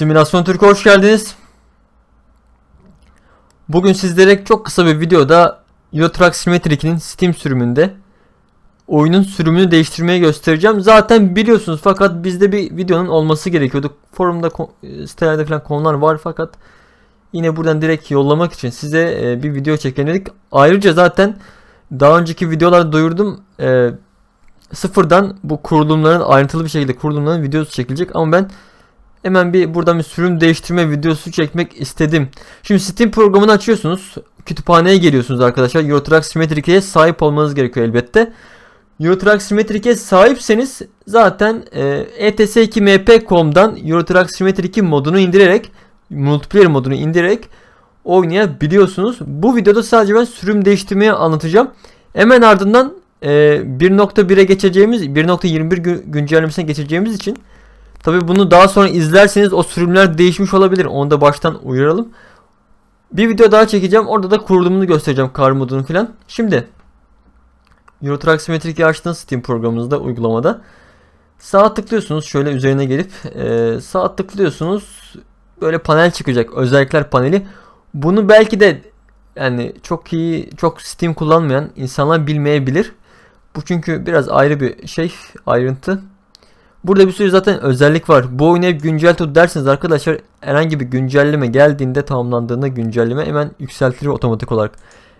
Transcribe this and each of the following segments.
Simülasyon Türk'e hoş geldiniz. Bugün sizlere çok kısa bir videoda Euro Truck Simulator 2'nin Steam sürümünde oyunun sürümünü değiştirmeyi göstereceğim. Zaten biliyorsunuz fakat bizde bir videonun olması gerekiyordu. Forumda ko- sitelerde falan konular var fakat yine buradan direkt yollamak için size e, bir video çekelim dedik. Ayrıca zaten daha önceki videolarda duyurdum. E, sıfırdan bu kurulumların ayrıntılı bir şekilde kurulumların videosu çekilecek ama ben hemen bir buradan bir sürüm değiştirme videosu çekmek istedim. Şimdi Steam programını açıyorsunuz. Kütüphaneye geliyorsunuz arkadaşlar. Euro Truck 2'ye sahip olmanız gerekiyor elbette. Euro Truck 2'ye sahipseniz zaten e, ets2mp.com'dan Euro Truck 2 modunu indirerek multiplayer modunu indirerek oynayabiliyorsunuz. Bu videoda sadece ben sürüm değiştirmeyi anlatacağım. Hemen ardından e, 1.1'e geçeceğimiz 1.21 gü- güncellemesine geçeceğimiz için Tabi bunu daha sonra izlerseniz o sürümler değişmiş olabilir. Onu da baştan uyaralım. Bir video daha çekeceğim. Orada da kurulumunu göstereceğim kar modunu falan. Şimdi Euro Truck 2'yi açtığınız Steam programınızda uygulamada sağ tıklıyorsunuz şöyle üzerine gelip e, tıklıyorsunuz böyle panel çıkacak özellikler paneli. Bunu belki de yani çok iyi çok Steam kullanmayan insanlar bilmeyebilir. Bu çünkü biraz ayrı bir şey ayrıntı. Burada bir sürü zaten özellik var. Bu oyunu hep güncel tut derseniz arkadaşlar herhangi bir güncelleme geldiğinde tamamlandığında güncelleme hemen yükseltilir otomatik olarak.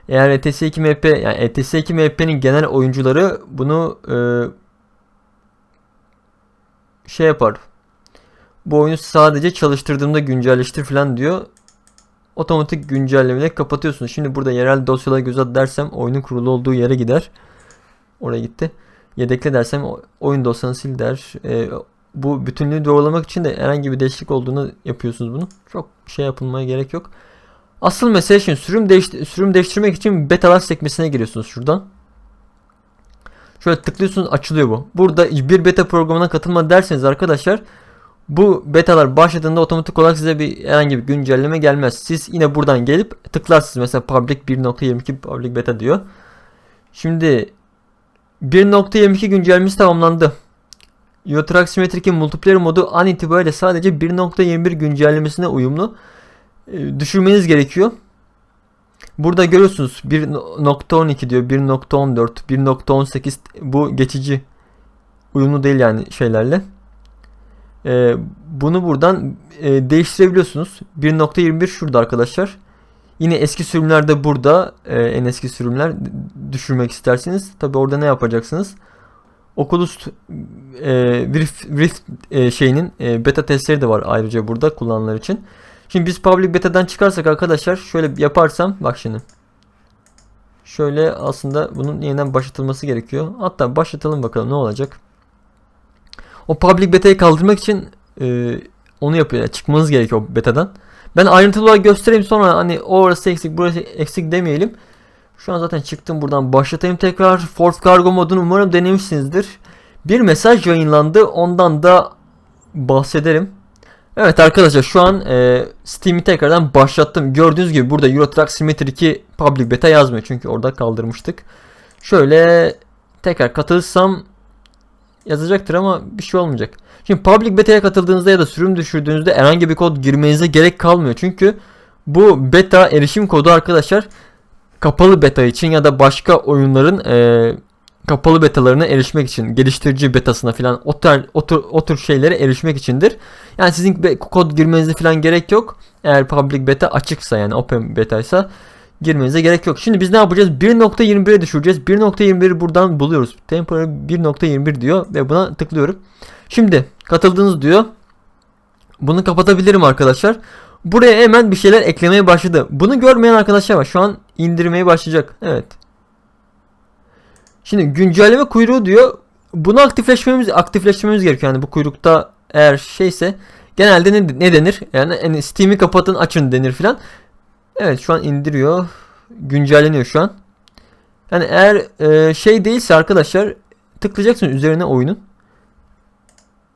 Eğer ETS2 MP yani ETS2 MP'nin genel oyuncuları bunu e, şey yapar. Bu oyunu sadece çalıştırdığımda güncelleştir falan diyor. Otomatik güncellemeyle kapatıyorsunuz. Şimdi burada yerel dosyalara göz at dersem oyunun kurulu olduğu yere gider. Oraya gitti yedekle dersem oyun dosyanı sil der. E, bu bütünlüğü doğrulamak için de herhangi bir değişiklik olduğunu yapıyorsunuz bunu. Çok şey yapılmaya gerek yok. Asıl mesele şimdi sürüm, değiş sürüm değiştirmek için betalar sekmesine giriyorsunuz şuradan. Şöyle tıklıyorsunuz açılıyor bu. Burada bir beta programına katılma derseniz arkadaşlar bu betalar başladığında otomatik olarak size bir herhangi bir güncelleme gelmez. Siz yine buradan gelip tıklarsınız. Mesela public 1.22 public beta diyor. Şimdi 1.22 güncellemesi tamamlandı. Simulator 2 multiplayer modu an itibariyle sadece 1.21 güncellemesine uyumlu. Ee, düşürmeniz gerekiyor. Burada görüyorsunuz 1.12 diyor, 1.14, 1.18 bu geçici uyumlu değil yani şeylerle. Ee, bunu buradan e, değiştirebiliyorsunuz. 1.21 şurada arkadaşlar. Yine eski sürümlerde burada e, en eski sürümler düşürmek isterseniz tabi orada ne yapacaksınız? Oculus e, Rift, Rift e, şeyinin e, beta testleri de var ayrıca burada kullananlar için. Şimdi biz public beta'dan çıkarsak arkadaşlar şöyle yaparsam bak şimdi. Şöyle aslında bunun yeniden başlatılması gerekiyor. Hatta başlatalım bakalım ne olacak. O public beta'yı kaldırmak için e, onu yapıyor. Yani çıkmanız gerekiyor betadan. Ben ayrıntılı olarak göstereyim sonra hani orası eksik burası eksik demeyelim. Şu an zaten çıktım buradan başlatayım tekrar. Ford Cargo modunu umarım denemişsinizdir. Bir mesaj yayınlandı ondan da bahsederim. Evet arkadaşlar şu an e, Steam'i tekrardan başlattım. Gördüğünüz gibi burada Euro Truck Simulator 2 Public Beta yazmıyor çünkü orada kaldırmıştık. Şöyle tekrar katılırsam yazacaktır ama bir şey olmayacak. Şimdi public beta'ya katıldığınızda ya da sürüm düşürdüğünüzde herhangi bir kod girmenize gerek kalmıyor. Çünkü bu beta erişim kodu arkadaşlar kapalı beta için ya da başka oyunların e, kapalı betalarına erişmek için, geliştirici betasına falan o tür, o tür, o tür şeylere erişmek içindir. Yani sizin kod girmenize falan gerek yok. Eğer public beta açıksa yani open betaysa girmenize gerek yok. Şimdi biz ne yapacağız? 1.21'e düşüreceğiz. 1.21'i buradan buluyoruz. Temporary 1.21 diyor ve buna tıklıyorum. Şimdi katıldınız diyor. Bunu kapatabilirim arkadaşlar. Buraya hemen bir şeyler eklemeye başladı. Bunu görmeyen arkadaşlar var. Şu an indirmeye başlayacak. Evet. Şimdi güncelleme kuyruğu diyor. Bunu aktifleşmemiz aktifleştirmemiz gerekiyor. Yani bu kuyrukta eğer şeyse genelde ne, ne denir? Yani hani Steam'i kapatın açın denir filan. Evet şu an indiriyor. Güncelleniyor şu an. Yani eğer e, şey değilse arkadaşlar tıklayacaksınız üzerine oyunun.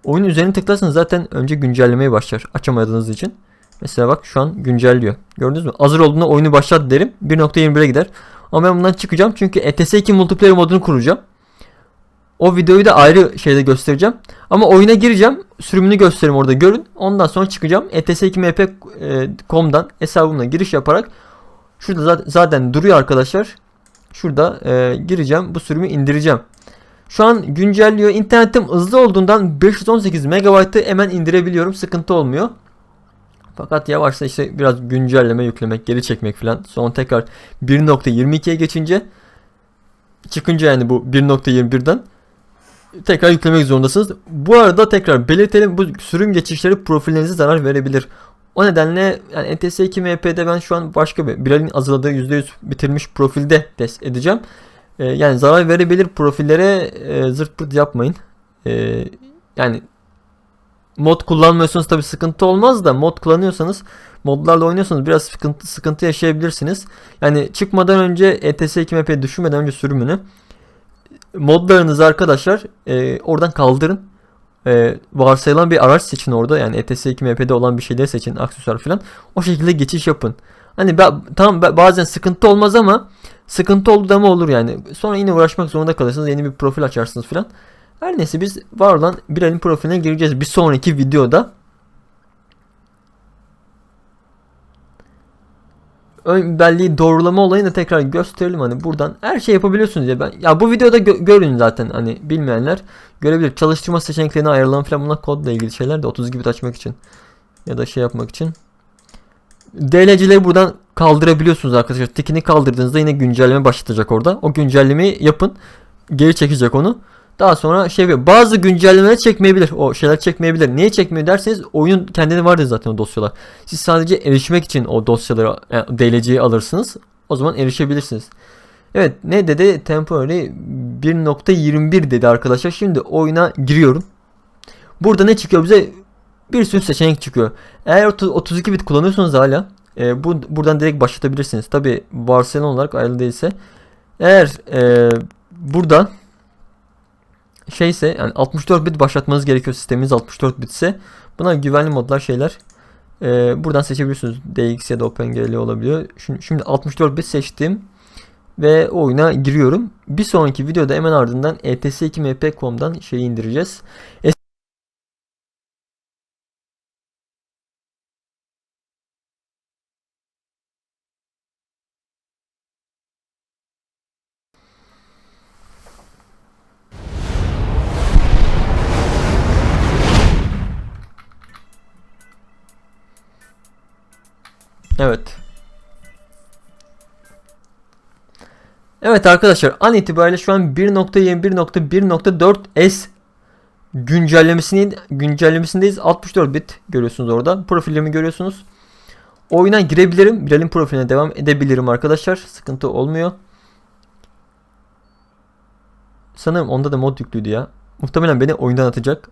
Oyun üzerine tıklarsanız zaten önce güncellemeye başlar açamadığınız için. Mesela bak şu an güncelliyor. Gördünüz mü? Hazır olduğunda oyunu başlat derim. 1.21'e gider. Ama ben bundan çıkacağım çünkü ETS2 multiplayer modunu kuracağım. O videoyu da ayrı şeyde göstereceğim. Ama oyuna gireceğim. Sürümünü göstereyim orada görün. Ondan sonra çıkacağım. E ets2mp.com'dan hesabımla giriş yaparak şurada zaten duruyor arkadaşlar. Şurada e, gireceğim. Bu sürümü indireceğim. Şu an güncelliyor. İnternetim hızlı olduğundan 518 MB'ı hemen indirebiliyorum. Sıkıntı olmuyor. Fakat yavaşsa işte biraz güncelleme yüklemek, geri çekmek falan. Sonra tekrar 1.22'ye geçince çıkınca yani bu 1.21'den tekrar yüklemek zorundasınız. Bu arada tekrar belirtelim bu sürüm geçişleri profillerinize zarar verebilir. O nedenle yani NTS2 MP'de ben şu an başka bir Bilal'in hazırladığı %100 bitirmiş profilde test edeceğim. Ee, yani zarar verebilir profillere e, zırt pırt yapmayın. Ee, yani mod kullanmıyorsanız tabi sıkıntı olmaz da mod kullanıyorsanız modlarla oynuyorsanız biraz sıkıntı, sıkıntı yaşayabilirsiniz. Yani çıkmadan önce E ETS2 MP düşünmeden önce sürümünü modlarınızı arkadaşlar e, oradan kaldırın. E, varsayılan bir araç seçin orada. Yani E ETS2 MP'de olan bir şeyleri seçin. Aksesuar falan. O şekilde geçiş yapın. Hani tamam ba- bazen sıkıntı olmaz ama sıkıntı oldu da mı olur yani. Sonra yine uğraşmak zorunda kalırsınız. Yeni bir profil açarsınız falan. Her neyse biz var olan Biral'in profiline gireceğiz. Bir sonraki videoda ön belleği doğrulama olayını tekrar gösterelim. Hani buradan her şey yapabiliyorsunuz ya. Ben ya bu videoda gö- görün zaten. Hani bilmeyenler görebilir. Çalıştırma seçeneklerini ayarlama falan bunlar kodla ilgili şeyler de 32 bit açmak için ya da şey yapmak için. DLC'leri buradan kaldırabiliyorsunuz arkadaşlar. Tikini kaldırdığınızda yine güncelleme başlatacak orada. O güncellemeyi yapın. Geri çekecek onu daha sonra şey yapıyor. Bazı güncellemeler çekmeyebilir. O şeyler çekmeyebilir. Niye çekmiyor derseniz oyunun kendine vardır zaten o dosyalar. Siz sadece erişmek için o dosyaları yani DLC'yi alırsınız. O zaman erişebilirsiniz. Evet ne dedi? Temporary 1.21 dedi arkadaşlar. Şimdi oyuna giriyorum. Burada ne çıkıyor bize? Bir sürü seçenek çıkıyor. Eğer 30 32 bit kullanıyorsanız hala e, bu buradan direkt başlatabilirsiniz. Tabi varsayılan olarak ayrı değilse. Eğer e, buradan şeyse yani 64 bit başlatmanız gerekiyor sisteminiz 64 bitse. Buna güvenli modlar şeyler ee, buradan seçebiliyorsunuz. DX ya da OpenGL olabiliyor. Şimdi, şimdi 64 bit seçtim ve oyuna giriyorum. Bir sonraki videoda hemen ardından E ets2mp.com'dan şeyi indireceğiz Evet. Evet arkadaşlar an itibariyle şu an 1.21.1.4s güncellemesinin güncellemesindeyiz. 64 bit görüyorsunuz orada. Profilimi görüyorsunuz. Oyuna girebilirim. Bilal'in profiline devam edebilirim arkadaşlar. Sıkıntı olmuyor. Sanırım onda da mod yüklüydü ya. Muhtemelen beni oyundan atacak.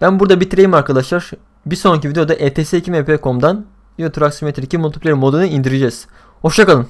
Ben burada bitireyim arkadaşlar. Bir sonraki videoda E ets2mp.com'dan Euro Truck Simulator 2 multiplayer modunu indireceğiz. Hoşçakalın.